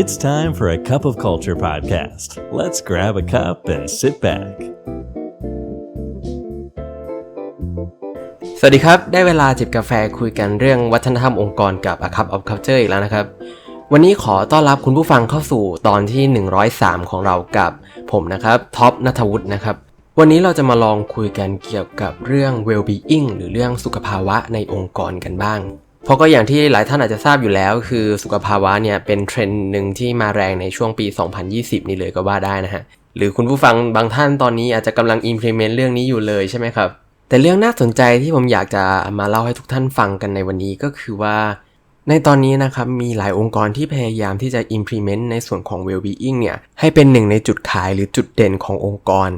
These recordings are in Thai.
It's time for a Cup of Culture podcast. Let's grab a cup and sit back. สวัสดีครับ ได้เวลาจิบกาแฟคุยกันเรื่องวัฒนธรรมองค์กรกับ A Cup of Culture อีกแล้วนะครับ วันนี้ขอต้อนรับคุณผู้ฟังเข้าสู่ตอนที่ 103 ของเรากับผมนะครับ ท็อปนัทวุฒินะครับ วันนี้เราจะมาลองคุยกันเกี่ยวกับเรื่อง well-being หรือเรื่องสุขภาวะในองค์กรกันบ้าง เพราะก็อย่างที่หลายท่านอาจจะทราบอยู่แล้ว คือสุขภาวะเนี่ยเป็นเทรนด์หนึ่งที่มาแรงในช่วงปี 2020 นี่เลยก็ว่าได้นะฮะ หรือคุณผู้ฟังบางท่านตอนนี้อาจจะกำลัง implement เรื่องนี้อยู่เลยใช่ไหมครับ แต่เรื่องน่าสนใจที่ผมอยากจะมาเล่าให้ทุกท่านฟังกันในวันนี้ก็คือว่า ในตอนนี้นะครับมีหลายองค์กรที่พยายามที่จะ implement ในส่วนของ well-being เนี่ยให้เป็นหนึ่งในจุดขายหรือจุดเด่นขององค์กร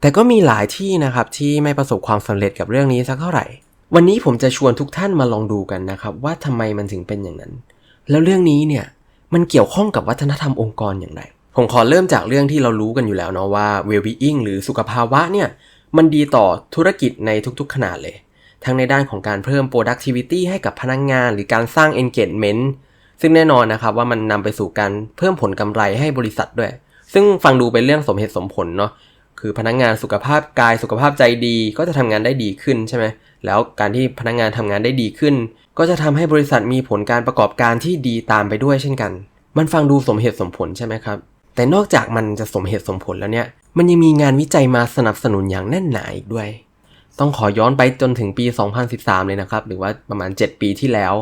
แต่ก็มีหลายที่นะครับที่ไม่ประสบความสำเร็จกับเรื่องนี้สักเท่าไหร่ วันนี้ผมจะชวนทุกท่านมาลองดูกันนะครับว่าทำไมมันถึงเป็นอย่างนั้น แล้วเรื่องนี้เนี่ยมันเกี่ยวข้องกับวัฒนธรรมองค์กรอย่างไร ผมขอเริ่มจากเรื่องที่เรารู้กันอยู่แล้วเนาะว่า well-being หรือสุขภาวะเนี่ยมันดีต่อธุรกิจในทุกๆ ขนาดเลย ทั้งในด้านของการเพิ่ม productivity ให้กับพนักงงาน หรือการสร้าง engagement ซึ่งแน่นอนนะครับว่ามันนำไปสู่การเพิ่มผลกำไรให้บริษัทด้วย ซึ่งฟังดูเป็นเรื่องสมเหตุสมผลเนาะคือพนักงงานสุขภาพกายสุขภาพใจดีก็จะทำงานได้ดีขึ้นใช่ไหม แล้วการที่พนักงงานทำงานได้ดีขึ้น ก็จะทำให้บริษัทมีผลการประกอบการที่ดีตามไปด้วยเช่นกัน มันฟังดูสมเหตุสมผลใช่ไหมครับ แต่นอกจากมันจะสมเหตุสมผลแล้วเนี่ย มันยังมีงานวิจัยมาสนับสนุนอย่างแน่นหนาอีกด้วย ต้องขอย้อนไปจนถึงปี 2013 เลยนะครับ หรือว่าประมาณ 7 ปีที่แล้ว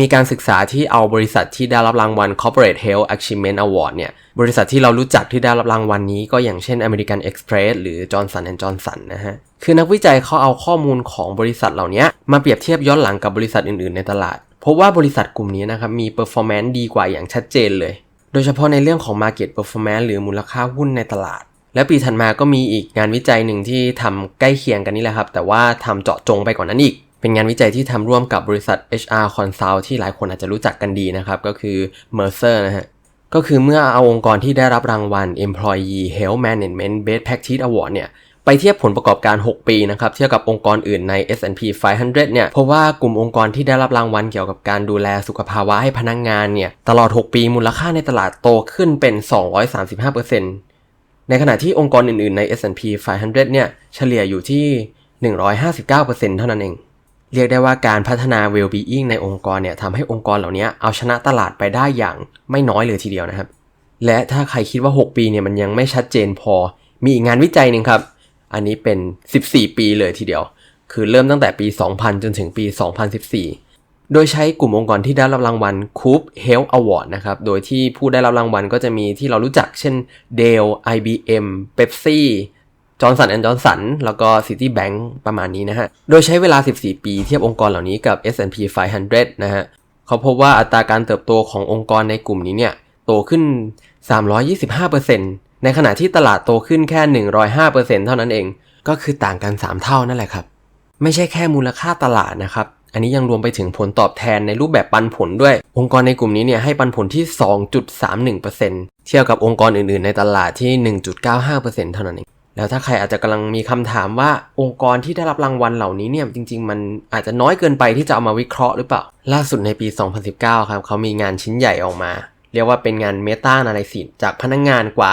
มีการศึกษาที่เอาบริษัทที่ได้รับรางวัล Corporate Health Achievement Award เนี่ย บริษัทที่เรารู้จักที่ได้รับรางวัลนี้ก็อย่างเช่น American Express หรือ Johnson Johnson นะฮะ คือนักวิจัยเขาเอาข้อมูลของบริษัทเหล่านี้มาเปรียบเทียบย้อนหลังกับบริษัทอื่นๆ ในตลาด พบว่าบริษัทกลุ่มนี้นะครับมี performance ดีกว่าอย่างชัดเจนเลย โดยเฉพาะในเรื่องของ market performance หรือมูลค่าหุ้นในตลาด และปีถัดมาก็มีอีกงานวิจัยหนึ่งที่ทำใกล้เคียงกันนี่แหละครับ แต่ว่าทำเจาะจงไปกว่านนั้นอีก เป็นงานวิจัยที่ทำร่วมกับบริษัท HR Consult ที่หลายคนอาจจะรู้จักกันดีนะครับ ก็คือ Mercer นะฮะก็คือเมื่อเอาองค์กรที่ได้รับรางวัล Employee Health Management Best Practice Award เนี่ยไปเทียบผลประกอบการ 6 ปีนะครับเทียบกับองค์กรอื่นใน S&P 500 เนี่ยเพราะว่ากลุ่มองค์กรที่ได้รับรางวัลเกี่ยวกับการดูแลสุขภาวะให้พนักงงานเนี่ยตลอด 6 ปีมูลค่าในตลาดโตขึ้นเป็น 235%ในขณะที่องค์กรอื่นๆใน S&P 500 เนี่ยเฉลี่ยอยู่ที่ 159%เท่านั้นเอง เรียกได้ว่าการพัฒนา well-being ในองค์กรเนี่ยทำให้องค์กรเหล่านี้เอาชนะตลาดไปได้อย่างไม่น้อยเลยทีเดียวนะครับ และถ้าใครคิดว่า 6 ปีเนี่ยมันยังไม่ชัดเจนพอ มีอีกงานวิจัยหนึ่งครับ อันนี้เป็น 14 ปีเลยทีเดียว คือเริ่มตั้งแต่ปี 2000 จนถึงปี 2014 โดยใช้กลุ่มองค์กรที่ได้รับรางวัล Coop Health Award นะครับ โดยที่ผู้ได้รับรางวัลก็จะมีที่เรารู้จักเช่น Dell IBM Pepsi จอร์นสันแอนด์จอร์นสันแล้วก็ Citibank ประมาณนี้นะฮะ โดยใช้เวลา 14 ปีเทียบองค์กรเหล่านี้กับ S&P 500 นะฮะ เขาพบว่าอัตราการเติบโตขององค์กรในกลุ่มนี้เนี่ยโตขึ้น 325%ในขณะที่ตลาดโตขึ้นแค่ 105%เท่านั้นเอง ก็คือต่างกัน 3 เท่านั่นแหละครับ ไม่ใช่แค่มูลค่าตลาดนะครับ อันนี้ยังรวมไปถึงผลตอบแทนในรูปแบบปันผลด้วย องค์กรในกลุ่มนี้เนี่ยให้ปันผลที่ 2.31%เทียบกับองค์กรอื่นๆ ในตลาดที่ 1.95%เท่านั้นเอง แล้วถ้าใครอาจจะกำลังมีคำถามว่าองค์กรที่ได้รับรางวัลเหล่านี้เนี่ยจริง ๆ มันอาจจะน้อยเกินไปที่จะเอามาวิเคราะห์หรือเปล่า ล่าสุดในปี 2019 ครับเขามีงานชิ้นใหญ่ออกมา เรียกว่าเป็นงาน Meta Analysis จากพนักงงานกว่า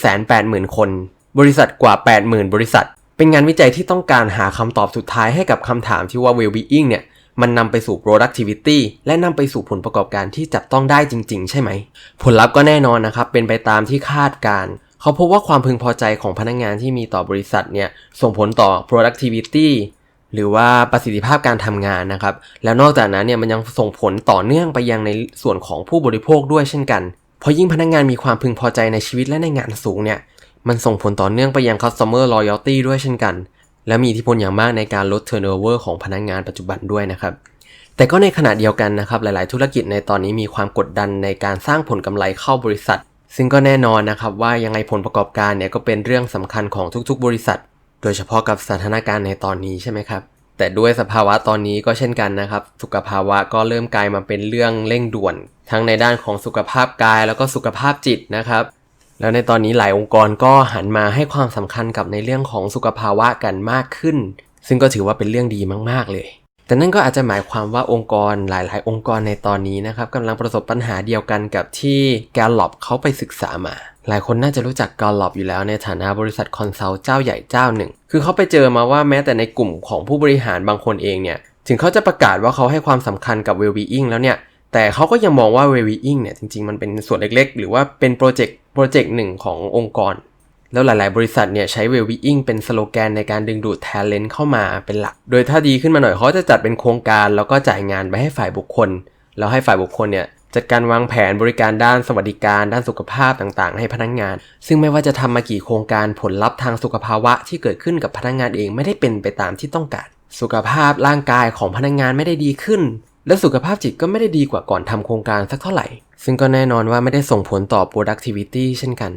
180,000 คน บริษัทกว่า 80,000 บริษัท เป็นงานวิจัยที่ต้องการหาคำตอบสุดท้ายให้กับคำถามที่ว่า well-being เนี่ยมันนำไปสู่ productivity และนำไปสู่ผลประกอบการที่จับต้องได้จริง ๆ ใช่ไหม ผลลัพธ์ก็แน่นอนนะครับ เป็นไปตามที่คาดการ เขาพบว่าความพึงพอใจของพนักงงานที่มีต่อบริษัทเนี่ยส่งผลต่อ productivity หรือว่าประสิทธิภาพการทำงานนะครับ แล้วนอกจากนั้นเนี่ยมันยังส่งผลต่อเนื่องไปยังในส่วนของผู้บริโภคด้วยเช่นกัน เพราะยิ่งพนักงงานมีความพึงพอใจในชีวิตและในงานสูงเนี่ย มันส่งผลต่อเนื่องไปยัง customer loyalty ด้วยเช่นกัน และมีอิทธิพลอย่างมากในการลด turnover ของพนักงงานปัจจุบันด้วยนะครับ แต่ก็ในขณะเดียวกันนะครับ หลาย ๆ ธุรกิจในตอนนี้มีความกดดันในการสร้างผลกำไรเข้าบริษัท ซึ่งก็แน่นอนนะครับว่ายังไงผลประกอบการเนี่ยก็เป็นเรื่องสำคัญของทุกๆ บริษัท โดยเฉพาะกับสถานการณ์ในตอนนี้ใช่ไหมครับ แต่ด้วยสภาวะตอนนี้ก็เช่นกันนะครับ สุขภาวะก็เริ่มกลายมาเป็นเรื่องเร่งด่วน ทั้งในด้านของสุขภาพกายแล้วก็สุขภาพจิตนะครับแล้วในตอนนี้หลายองค์กรก็หันมาให้ความสำคัญกับในเรื่องของสุขภาวะกันมากขึ้น ซึ่งก็ถือว่าเป็นเรื่องดีมาก ๆ เลย แต่นั่นก็อาจจะหมายความว่าองค์กรหลาย ๆ องค์กรในตอนนี้นะครับกำลังประสบปัญหาเดียวกันกับที่ Gallup เขาไปศึกษามา หลายคนน่าจะรู้จัก Gallup อยู่แล้วในฐานะบริษัทคอนซัลท์เจ้าใหญ่เจ้าหนึ่ง คือเขาไปเจอมาว่าแม้แต่ในกลุ่มของผู้บริหารบางคนเองเนี่ย ถึงเขาจะประกาศว่าเขาให้ความสำคัญกับ well-being แล้วเนี่ย แต่เขาก็ยังมองว่า well-being เนี่ยจริง ๆ มันเป็นส่วนเล็ก ๆ หรือว่าเป็นโปรเจกต์โปรเจกต์หนึ่งขององค์กร แล้วหลายๆ บริษัทเนี่ยใช้ well-being เป็นสโลแกนในการดึงดูด talent เข้ามาเป็นหลัก โดยถ้าดีขึ้นมาหน่อยเขาจะจัดเป็นโครงการแล้วก็จ่ายงานไปให้ฝ่ายบุคคล แล้วให้ฝ่ายบุคคลเนี่ยจัดการวางแผนบริการด้านสวัสดิการ ด้านสุขภาพต่างๆ ให้พนักงาน ซึ่งไม่ว่าจะทำมากี่โครงการผลลัพธ์ทางสุขภาวะที่เกิดขึ้นกับพนักงานเองไม่ได้เป็นไปตามที่ต้องการ สุขภาพร่างกายของพนักงานไม่ได้ดีขึ้น และสุขภาพจิตก็ไม่ได้ดีกว่าก่อนทำโครงการสักเท่าไหร่ ซึ่งก็แน่นอนว่าไม่ได้ส่งผลต่อ productivity เช่นกัน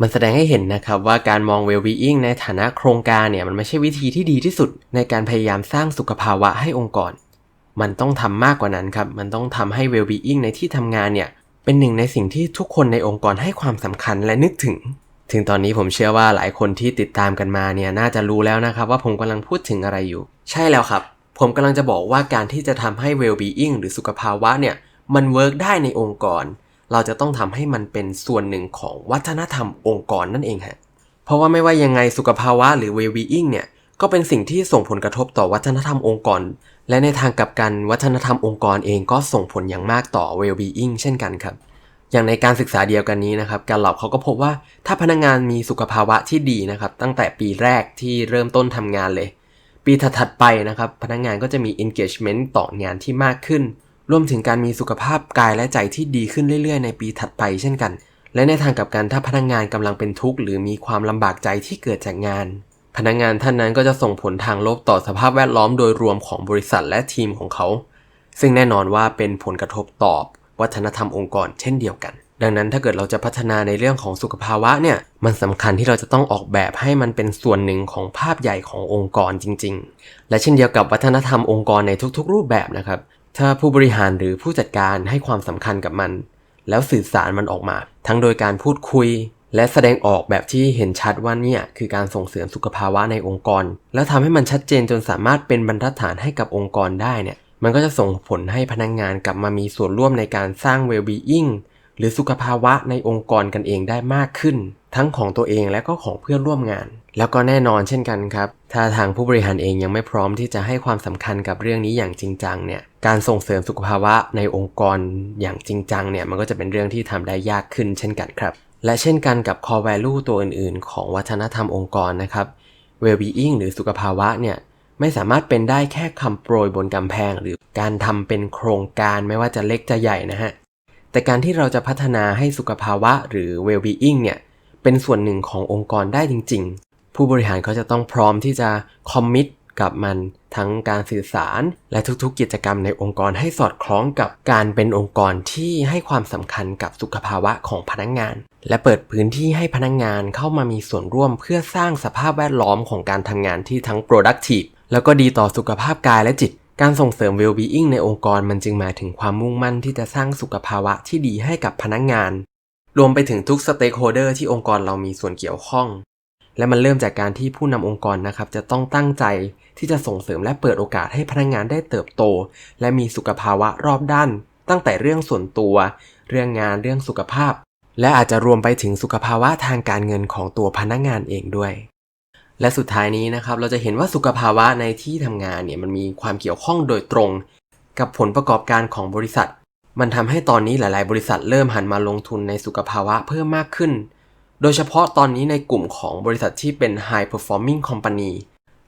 มันแสดงให้เห็นนะครับว่าการมอง well-being ในฐานะโครงการเนี่ยมันไม่ใช่วิธีที่ดีที่สุด ในการพยายามสร้างสุขภาวะให้องค์กร มันต้องทำมากกว่านั้นครับ มันต้องทำให้ well-being ในที่ทำงานเนี่ยเป็นหนึ่งในสิ่งที่ทุกคนในองค์กรให้ความสำคัญและนึกถึง ถึงตอนนี้ผมเชื่อว่าหลายคนที่ติดตามกันมาเนี่ยน่าจะรู้แล้วนะครับว่าผมกำลังพูดถึงอะไรอยู่ ใช่แล้วครับ ผมกำลังจะบอกว่าการที่จะทำให้ well-being หรือสุขภาวะเนี่ยมันเวิร์กได้ในองค์กร เราจะต้องทำให้มันเป็นส่วนหนึ่งของวัฒนธรรมองค์กรนั่นเองฮะ เพราะว่าไม่ว่ายังไงสุขภาวะหรือ well-being เนี่ยก็เป็นสิ่งที่ส่งผลกระทบต่อวัฒนธรรมองค์กร และในทางกลับกันวัฒนธรรมองค์กรเองก็ส่งผลอย่างมากต่อ well-being เช่นกันครับ อย่างในการศึกษาเดียวกันนี้นะครับการหลอบเขาก็พบว่าถ้าพนักงานมีสุขภาวะที่ดีนะครับ ตั้งแต่ปีแรกที่เริ่มต้นทำงานเลย ปีถัดๆไปนะครับ พนักงานก็จะมี engagement ต่องานที่มากขึ้น รวมถึงการมีสุขภาพกายและใจที่ดีขึ้นเรื่อยๆ ในปีถัดไปเช่นกัน และในทางกับกันถ้าพนักงานกำลังเป็นทุกข์หรือมีความลำบากใจที่เกิดจากงาน พนักงานท่านนั้นก็จะส่งผลทางลบต่อสภาพแวดล้อมโดยรวมของบริษัทและทีมของเขา ซึ่งแน่นอนว่าเป็นผลกระทบต่อวัฒนธรรมองค์กรเช่นเดียวกัน ดังนั้นถ้าเกิดเราจะพัฒนาในเรื่องของสุขภาวะเนี่ยมันสำคัญที่เราจะต้องออกแบบให้มันเป็นส่วนหนึ่งของภาพใหญ่ขององค์กรจริง ๆ และเช่นเดียวกับวัฒนธรรมองค์กรในทุกๆ รูปแบบนะครับ ถ้าผู้บริหารหรือผู้จัดการให้ความสำคัญกับมัน แล้วสื่อสารมันออกมา ทั้งโดยการพูดคุย และแสดงออกแบบที่เห็นชัดว่าเนี่ยคือการส่งเสริมสุขภาวะในองค์กร แล้วทำให้มันชัดเจนจนสามารถเป็นบรรทัดฐานให้กับองค์กรได้เนี่ยมันก็จะส่งผลให้พนักงงานกลับมามีส่วนร่วมในการสร้าง well-being หรือสุขภาวะในองค์กรกันเองได้มากขึ้น ทั้งของตัวเองและก็ของเพื่อนร่วมงาน แล้วก็แน่นอนเช่นกันครับ ถ้าทางผู้บริหารเองยังไม่พร้อมที่จะให้ความสำคัญกับเรื่องนี้อย่างจริงจังเนี่ย การส่งเสริมสุขภาวะในองค์กรอย่างจริงจังเนี่ย มันก็จะเป็นเรื่องที่ทำได้ยากขึ้นเช่นกันครับ และเช่นกันกับ core value ตัวอื่นๆ ของวัฒนธรรมองค์กรนะครับ well-being หรือสุขภาวะเนี่ยไม่สามารถเป็นได้แค่คำโปรยบนกำแพง หรือการทำเป็นโครงการไม่ว่าจะเล็กจะใหญ่นะฮะ แต่การที่เราจะพัฒนาให้สุขภาวะหรือ well-being เนี่ยเป็นส่วนหนึ่งขององค์กรได้จริงๆ ผู้บริหารเขาจะต้องพร้อมที่จะคอมมิตกับมันทั้งการสื่อสารและทุกๆ กิจกรรมในองค์กรให้สอดคล้องกับการเป็นองค์กรที่ให้ความสำคัญกับสุขภาวะของพนักงาน และเปิดพื้นที่ให้พนักงานเข้ามามีส่วนร่วมเพื่อสร้างสภาพแวดล้อมของการทำงานที่ทั้ง productive แล้วก็ดีต่อสุขภาพกายและจิต การส่งเสริม well-being ในองค์กรมันจึงหมายถึงความมุ่งมั่นที่จะสร้างสุขภาวะที่ดีให้กับพนักงาน รวมไปถึงทุก stakeholder ที่องค์กรเรามีส่วนเกี่ยวข้อง และมันเริ่มจากการที่ผู้นำองค์กรนะครับจะต้องตั้งใจที่จะส่งเสริมและเปิดโอกาสให้พนักงานได้เติบโต และมีสุขภาวะรอบด้าน ตั้งแต่เรื่องส่วนตัว เรื่องงานเรื่องสุขภาพ และอาจจะรวมไปถึงสุขภาวะทางการเงินของตัวพนักงานเองด้วย และสุดท้ายนี้นะครับเราจะเห็นว่าสุขภาวะในที่ทำงานเนี่ยมันมีความเกี่ยวข้องโดยตรง กับผลประกอบการของบริษัท มันทำให้ตอนนี้หลาย ๆ บริษัทเริ่มหันมาลงทุนในสุขภาวะเพิ่มมากขึ้น โดยเฉพาะตอนนี้ในกลุ่มของบริษัทที่เป็น high performing company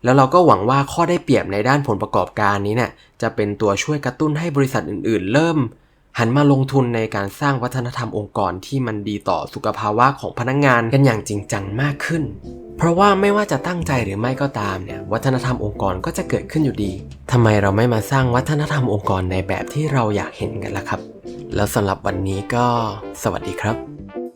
แล้วเราก็หวังว่าข้อได้เปรียบในด้านผลประกอบการนี้เนี่ยจะเป็นตัวช่วยกระตุ้นให้บริษัทอื่นๆ เริ่ม หันมาลงทุนในการสร้างวัฒนธรรมองค์กรที่มันดีต่อสุขภาวะของพนักงงานกันอย่างจริงจังมากขึ้น เพราะว่าไม่ว่าจะตั้งใจหรือไม่ก็ตามเนี่ยวัฒนธรรมองค์กรก็จะเกิดขึ้นอยู่ดีทำไมเราไม่มาสร้างวัฒนธรรมองค์กรในแบบที่เราอยากเห็นกันล่ะครับ แล้วสำหรับวันนี้ก็ สวัสดีครับ